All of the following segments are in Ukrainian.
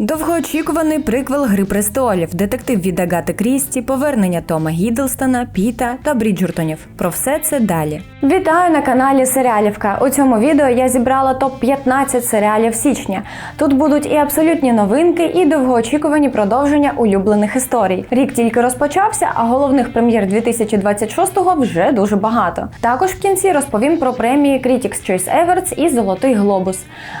Довгоочікуваний приквел Гри престолів, детектив від Агати Крісті, повернення Тома Гіддлстона, Піта та Бріджертонів. Про все це далі. Вітаю на каналі Серіалівка. У цьому відео я зібрала топ 15 серіалів січня. Тут будуть і абсолютні новинки, і довгоочікувані продовження улюблених історій. Рік тільки розпочався, а головних прем'єр 2026-го вже дуже багато. Також в кінці розповім про премії Critics' Choice Awards і Золотий Глобус.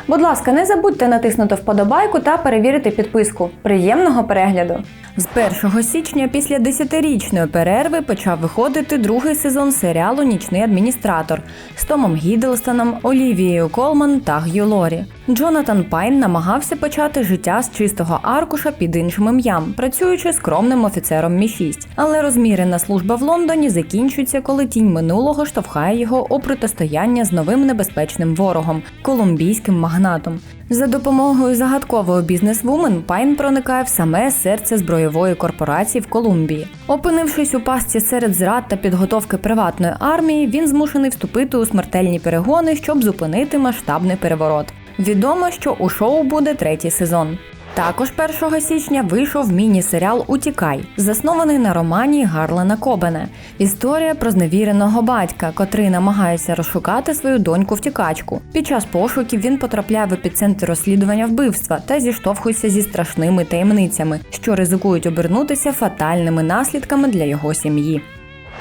Будь ласка, не забудьте натиснути вподобайку та перевірити підписку. Приємного перегляду! З 1 січня після 10-річної перерви почав виходити другий сезон серіалу Нічний адміністратор з Томом Гідлстоном, Олівією Колман та Г'ю Лорі. Джонатан Пайн намагався почати життя з чистого аркуша під іншим ім'ям, працюючи скромним офіцером Мі 6 Але розмірена служба в Лондоні закінчується, коли тінь минулого штовхає його у протистояння з новим небезпечним ворогом колумбійським магнатом. За допомогою загадкового бізнесвумен Пайн проникає в саме серце збройової корпорації в Колумбії. Опинившись у пастці серед зрад та підготовки приватної армії, він змушений вступити у смертельні перегони, щоб зупинити масштабний переворот. Відомо, що у шоу буде третій сезон. Також 1 січня вийшов міні-серіал Утікай, заснований на романі Гарлена Кобена. Історія про зневіреного батька, котрий намагається розшукати свою доньку втікачку. Під час пошуків він потрапляє в епіцентр розслідування вбивства та зіштовхується зі страшними таємницями, що ризикують обернутися фатальними наслідками для його сім'ї.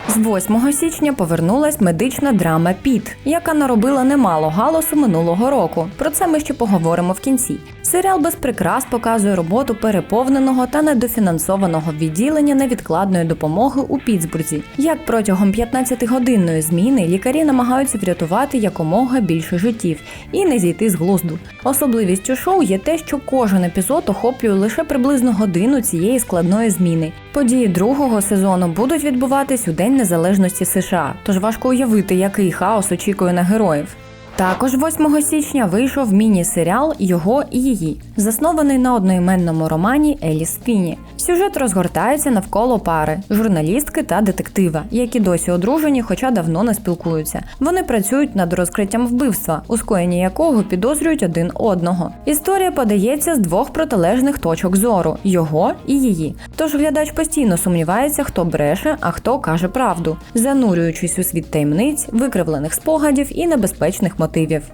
З 8 січня повернулась медична драма Піт, яка наробила немало галасу минулого року. Про це ми ще поговоримо в кінці. Серіал без прикрас показує роботу переповненого та недофінансованого відділення невідкладної допомоги у Пітсбурзі. Як протягом 15-годинної зміни лікарі намагаються врятувати якомога більше життів і не зійти з глузду. Особливістю шоу є те, що кожен епізод охоплює лише приблизно годину цієї складної зміни. Події другого сезону будуть відбуватись у День Незалежності США, тож важко уявити, який хаос очікує на героїв. Також 8 січня вийшов міні-серіал Його і її, заснований на одноіменному романі Еліс Фіні. Сюжет розгортається навколо пари журналістки та детектива, які досі одружені, хоча давно не спілкуються. Вони працюють над розкриттям вбивства, у скоєнні якого підозрюють один одного. Історія подається з двох протилежних точок зору його і її. Тож глядач постійно сумнівається, хто бреше, а хто каже правду, занурюючись у світ таємниць, викривлених спогадів і небезпечних мотивів. мотивів.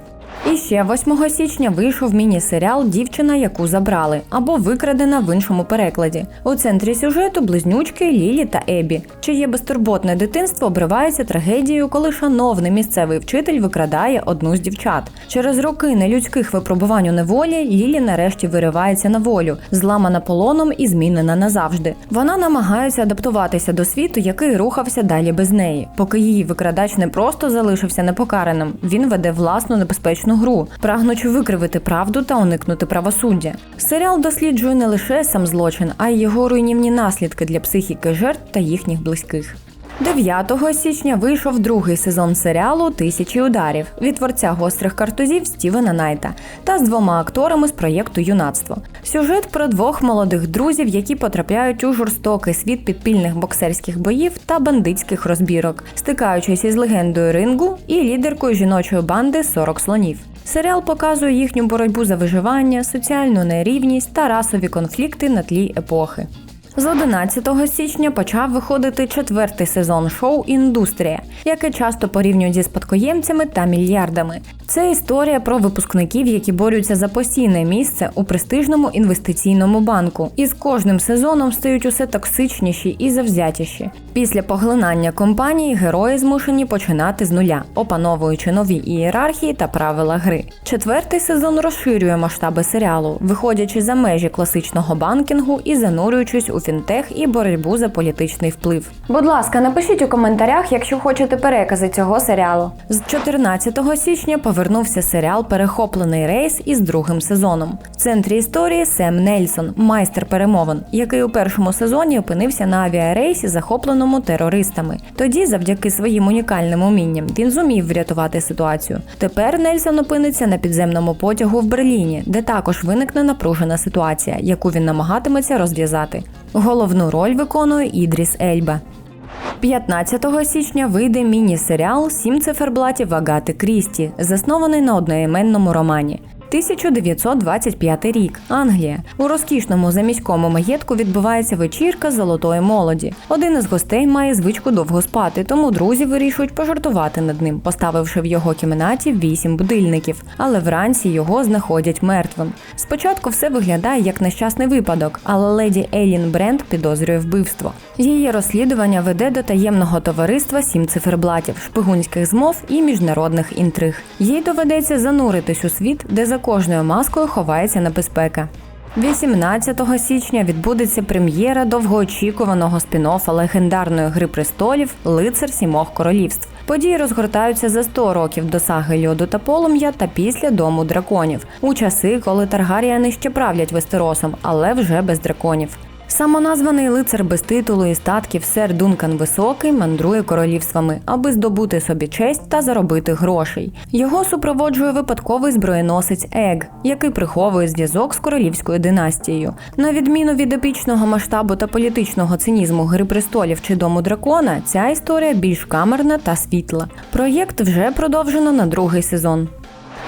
І ще 8 січня вийшов міні-серіал Дівчина, яку забрали або викрадена в іншому перекладі. У центрі сюжету близнючки Лілі та Ебі, чиє безтурботне дитинство обривається трагедією, коли шановний місцевий вчитель викрадає одну з дівчат. Через роки нелюдських випробувань у неволі Лілі нарешті виривається на волю, зламана полоном і змінена назавжди. Вона намагається адаптуватися до світу, який рухався далі без неї. Поки її викрадач не просто залишився непокараним, він веде власну небезпечну гру, прагнучи викривити правду та уникнути правосуддя. Серіал досліджує не лише сам злочин, а й його руйнівні наслідки для психіки жертв та їхніх близьких. 9 січня вийшов другий сезон серіалу Тисячі ударів від творця гострих картузів Стівена Найта та з двома акторами з проєкту Юнацтво. Сюжет про двох молодих друзів, які потрапляють у жорстокий світ підпільних боксерських боїв та бандитських розбірок, стикаючись із легендою рингу і лідеркою жіночої банди 40 слонів. Серіал показує їхню боротьбу за виживання, соціальну нерівність та расові конфлікти на тлі епохи. З 11 січня почав виходити четвертий сезон шоу Індустрія, яке часто порівнюють зі спадкоємцями та мільярдами. Це історія про випускників, які борються за постійне місце у престижному інвестиційному банку, і з кожним сезоном стають усе токсичніші і завзятіші. Після поглинання компанії герої змушені починати з нуля, опановуючи нові ієрархії та правила гри. Четвертий сезон розширює масштаби серіалу, виходячи за межі класичного банкінгу і занурюючись у фінтех і боротьбу за політичний вплив. Будь ласка, напишіть у коментарях, якщо хочете перекази цього серіалу. З 14 січня повернувся серіал Перехоплений рейс із другим сезоном. В центрі історії Сем Нельсон, майстер перемовин, який у першому сезоні опинився на авіарейсі, захопленому терористами. Тоді, завдяки своїм унікальним умінням, він зумів врятувати ситуацію. Тепер Нельсон опиниться на підземному потягу в Берліні, де також виникне напружена ситуація, яку він намагатиметься розв'язати. Головну роль виконує Ідріс Ельба. 15 січня вийде міні-серіал Сім циферблатів Агати Крісті, заснований на одноіменному романі. 1925 рік. Англія. У розкішному заміському маєтку відбувається вечірка золотої молоді. Один із гостей має звичку довго спати, тому друзі вирішують пожартувати над ним, поставивши в його кімнаті вісім будильників. Але вранці його знаходять мертвим. Спочатку все виглядає як нещасний випадок, але леді Ейлін Брент підозрює вбивство. Її розслідування веде до таємного товариства сім циферблатів, шпигунських змов і міжнародних інтриг. Їй доведеться зануритись у світ, де за кожною маскою ховається небезпека. 18 січня відбудеться прем'єра довгоочікуваного спін-оффа легендарної Гри престолів Лицар сімох королівств. Події розгортаються за 100 років до саги льоду та полум'я та після дому драконів, у часи, коли Таргаріани ще правлять Вестеросом, але вже без драконів. Самоназваний лицар без титулу і статків сер Дункан Високий мандрує королівствами, аби здобути собі честь та заробити грошей. Його супроводжує випадковий зброєносець Ег, який приховує зв'язок з королівською династією. На відміну від епічного масштабу та політичного цинізму Гри престолів чи дому дракона, ця історія більш камерна та світла. Проєкт вже продовжено на другий сезон.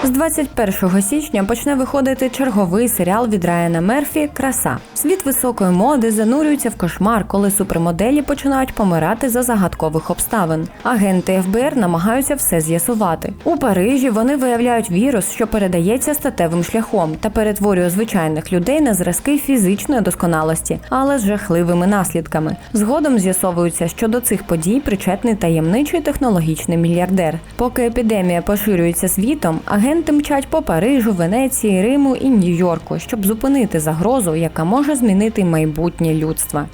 З 21 січня почне виходити черговий серіал від Райана Мерфі Краса. Світ високої моди занурюється в кошмар, коли супермоделі починають помирати за загадкових обставин. Агенти ФБР намагаються все з'ясувати. У Парижі вони виявляють вірус, що передається статевим шляхом та перетворює звичайних людей на зразки фізичної досконалості, але з жахливими наслідками. Згодом з'ясовується, що до цих подій причетний таємничий технологічний мільярдер. Поки епідемія поширюється світом, агенти мчать по Парижу, Венеції, Риму і Нью-Йорку, щоб зупинити загрозу, яка може змінити майбутнє людства.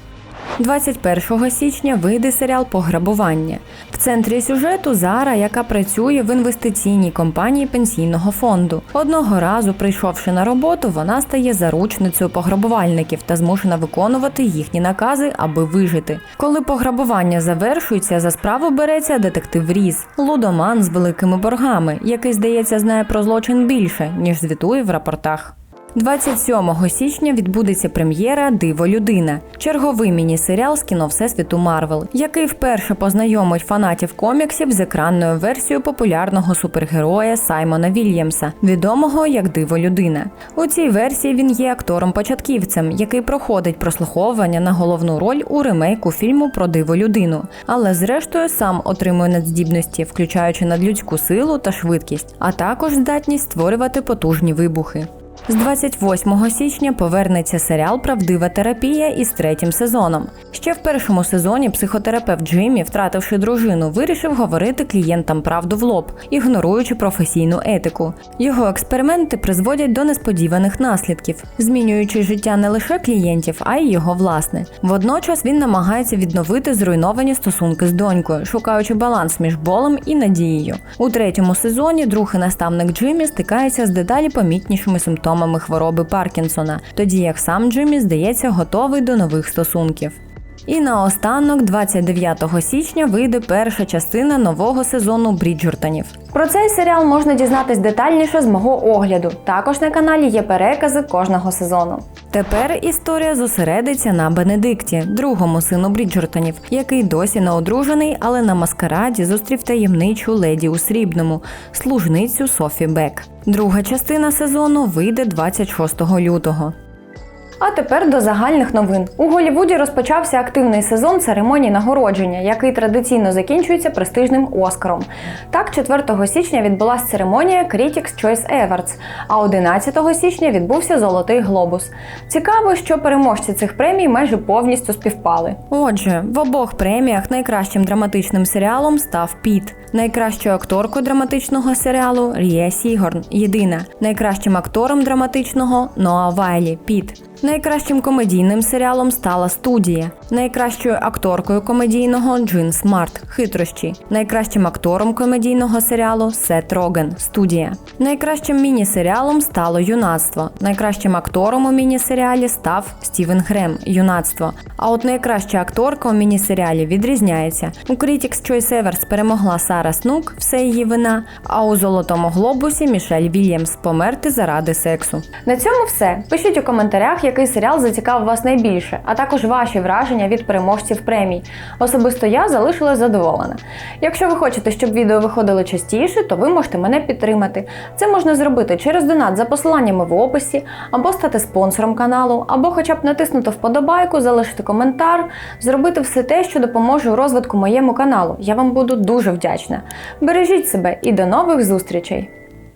21 січня вийде серіал Пограбування. В центрі сюжету Зара, яка працює в інвестиційній компанії пенсійного фонду. Одного разу, прийшовши на роботу, вона стає заручницею пограбувальників та змушена виконувати їхні накази, аби вижити. Коли пограбування завершується, за справу береться детектив Різ, лудоман з великими боргами, який, здається, знає про злочин більше, ніж звітує в рапортах. 27 січня відбудеться прем'єра Диво людина, черговий міні-серіал з кіно Всесвіту Марвел, який вперше познайомить фанатів коміксів з екранною версією популярного супергероя Саймона Вільямса, відомого як Диво людина. У цій версії він є актором-початківцем, який проходить прослуховування на головну роль у ремейку фільму про диво людину, але зрештою сам отримує надздібності, включаючи надлюдську силу та швидкість, а також здатність створювати потужні вибухи. З 28 січня повернеться серіал Правдива терапія із третім сезоном. Ще в першому сезоні психотерапевт Джиммі, втративши дружину, вирішив говорити клієнтам правду в лоб, ігноруючи професійну етику. Його експерименти призводять до несподіваних наслідків, змінюючи життя не лише клієнтів, а й його власне. Водночас він намагається відновити зруйновані стосунки з донькою, шукаючи баланс між болем і надією. У третьому сезоні друг і наставник Джиммі стикається з дедалі помітнішими симптомами хвороби Паркінсона, тоді як сам Джиммі здається готовий до нових стосунків. І наостанок, 29 січня, вийде перша частина нового сезону Бріджертонів. Про цей серіал можна дізнатись детальніше з мого огляду. Також на каналі є перекази кожного сезону. Тепер історія зосередиться на Бенедикті, другому сину Бріджертонів, який досі не одружений, але на маскараді зустрів таємничу леді у срібному, служницю Софі Бек. Друга частина сезону вийде 26 лютого. А тепер до загальних новин. У Голлівуді розпочався активний сезон церемоній нагородження, який традиційно закінчується престижним Оскаром. Так, 4 січня відбулася церемонія Critics' Choice Awards, а 11 січня відбувся Золотий глобус. Цікаво, що переможці цих премій майже повністю співпали. Отже, в обох преміях найкращим драматичним серіалом став Піт, найкращою акторкою драматичного серіалу Рія Сігорн, єдина, найкращим актором драматичного Ноа Вайлі Піт. Найкращим комедійним серіалом стала студія, найкращою акторкою комедійного Джин Смарт Хитрощі, найкращим актором комедійного серіалу Сет Роген Студія. Найкращим міні-серіалом стало юнацтво. Найкращим актором у міні-серіалі став Стівен Грем Юнацтво. А от найкраща акторка у міні-серіалі відрізняється. У Critics' Choice Awards перемогла Сара Снук, все її вина. А у Золотому глобусі Мішель Вільямс померти заради сексу. На цьому все. Пишіть у коментарях, який серіал зацікавив вас найбільше, а також ваші враження задоволення від переможців премій. Особисто я залишилась задоволена. Якщо ви хочете, щоб відео виходили частіше, то ви можете мене підтримати. Це можна зробити через донат за посиланнями в описі, або стати спонсором каналу, або хоча б натиснути вподобайку, залишити коментар, зробити все те, що допоможе у розвитку моєму каналу. Я вам буду дуже вдячна. Бережіть себе і до нових зустрічей!